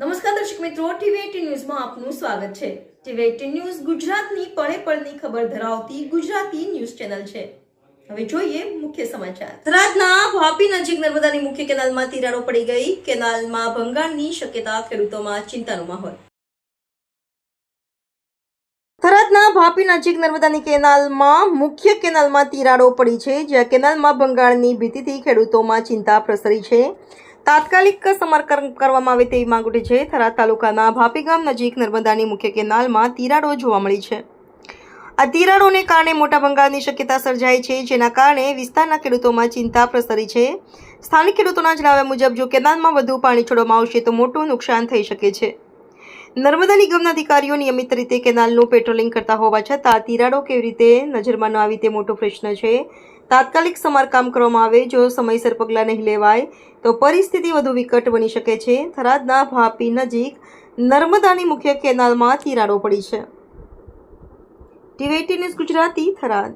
નમસ્કાર દર્શક મિત્રો ટીવી એટીન ન્યૂઝમાં આપનું સ્વાગત છે. ટીવી એટીન ન્યૂઝ ગુજરાતની પળે પળની ખબર ધરાવતી ગુજરાતી ન્યૂઝ ચેનલ છે. હવે જોઈએ મુખ્ય સમાચાર. થરાદના વાપી નજીક નર્મદાની મુખ્ય કેનાલમાં તિરાડો પડી ગઈ. કેનાલમાં ભંગાણની શક્યતા ખેડૂતોમાં ચિંતાનો માહોલ. થરાદના ભાપી નજીક નર્મદાની કેનાલમાં મુખ્ય કેનાલમાં તિરાડો પડી છે જ્યાં કેનાલમાં ભંગાણની ભીતિથી ખેડૂતોમાં ચિંતા પ્રસરી છે. તાત્કાલિક સમરકરણ કરવામાં આવે તેવી માંગ ઉઠી છે. થરાદ તાલુકાના ભાપી ગામ નજીક નર્મદાની મુખ્ય કેનાલમાં તિરાડો જોવા મળી છે. આ તિરાડોને કારણે મોટા ભંગાળની શક્યતા સર્જાઈ છે, જેના કારણે વિસ્તારના ખેડૂતોમાં ચિંતા પ્રસરી છે. સ્થાનિક ખેડૂતોના જણાવ્યા મુજબ, જો કેનાલમાં વધુ પાણી છોડવામાં આવશે, તો મોટું નુકસાન થઈ શકે છે. નર્મદા નિગમના અધિકારીઓ નિયમિત રીતે કેનાલનું પેટ્રોલિંગ કરતા હોવા છતાં તિરાડો કેવી રીતે નજરમાં ન આવી તે મોટો પ્રશ્ન છે. તાત્કાલિક સમારકામ કરવામાં આવે, જો સમયસર પગલાં નહીં લેવાય, તો પરિસ્થિતિ વધુ વિકટ બની શકે છે. થરાદના ભાપી નજીક નર્મદાની મુખ્ય કેનાલમાં તિરાડો પડી છે. TV news Gujarati Tharad.